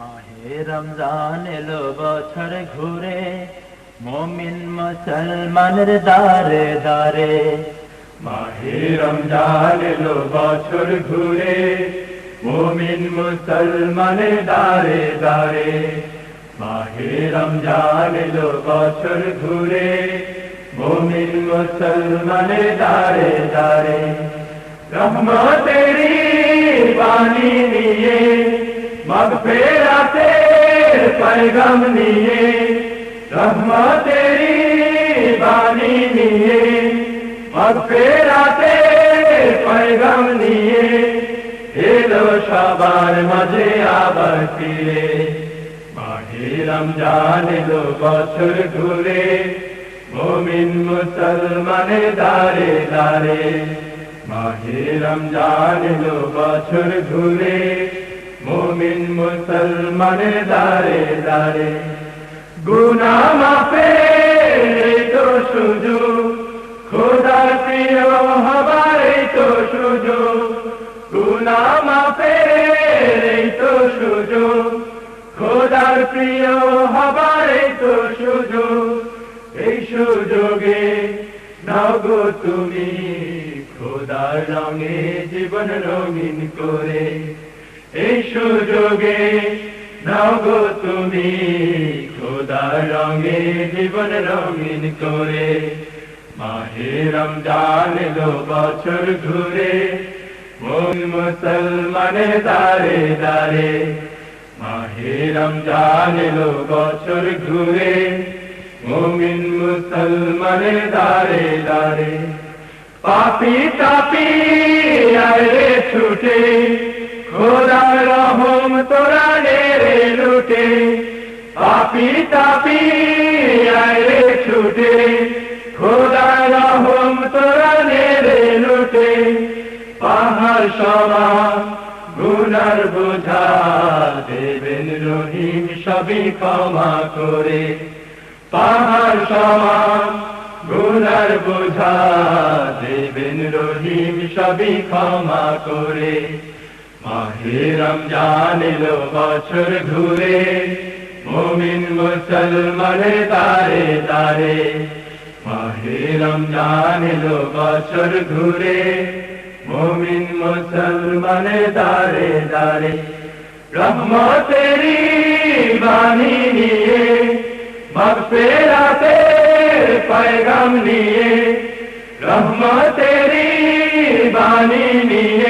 মাহে রমজান এলো বছর ঘুরে, মমিন মুসলমানের দারে দারে মাহে রমজান এলো বছর ঘুরে, মমিন মুসলমানের দারে দারে মাহে রমজান এলো বছর ঘুরে, মমিন মুসলমানের দারে দারে রহমতেরি বাণী নিয়ে মগ ফেরাতে পরগম নিয়ে রহমা তেরি বাণী নিয়ে মগ ফেরাতে পরগম নিয়ে এলো সবার মাঝে আবার ফিরে মাহে রমজান এলো বছর ঘুরে মোমিন মুসলমানে দারে দারে মাহে রমজান এলো বছর ঘুরে মুমিন মুসলমানের দারে দারে গুনা মাফে তো সুযোগ, খোদার প্রিয় হবার তো সুযোগ। গুনা মাফে তো সুযোগ, খোদার প্রিয় হবার তো সুযোগ। এই সুযোগে নগো তুমি, খোদার রঙে জীবন রঙিন করে। এই সুযোগে নগো তুমি খোদার রঙে জীবন রঙিন করে। মাহে রমজান এলো বছর ঘুরে, মন মুসলমানের দারে দারে মাহে রমজান এলো বছর ঘুরে, মুমিন মুসলমানের দারে দারে পাপি তাপি আরে ছুটে খোদার রহম তোরা রে লুটে, পাপি তাপি আরে ছুটে। খোদার রহম তোরা রে লুটে, পাহাড় সমান গুনার বোঝা দেবেন রহিম সবই ক্ষমা করে। পাহাড় সমান গুনার বোঝা দেবেন রহিম সবই ক্ষমা করে। মাহে রমজান এলো বছর ঘুরে, মোমিন মুসলমানে তারে তারে। মাহে রমজান এলো বছর ঘুরে, মোমিন মুসলমানে তারে তারে। তেরি বাণী নিয়ে, মগফেরাতে পায়গাম নিয়ে, রহমতেরি বাণী নিয়ে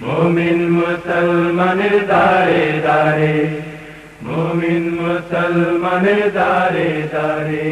মুমিন মুসলমানের দারে দারে মুমিন মুসলমানের দারে দারে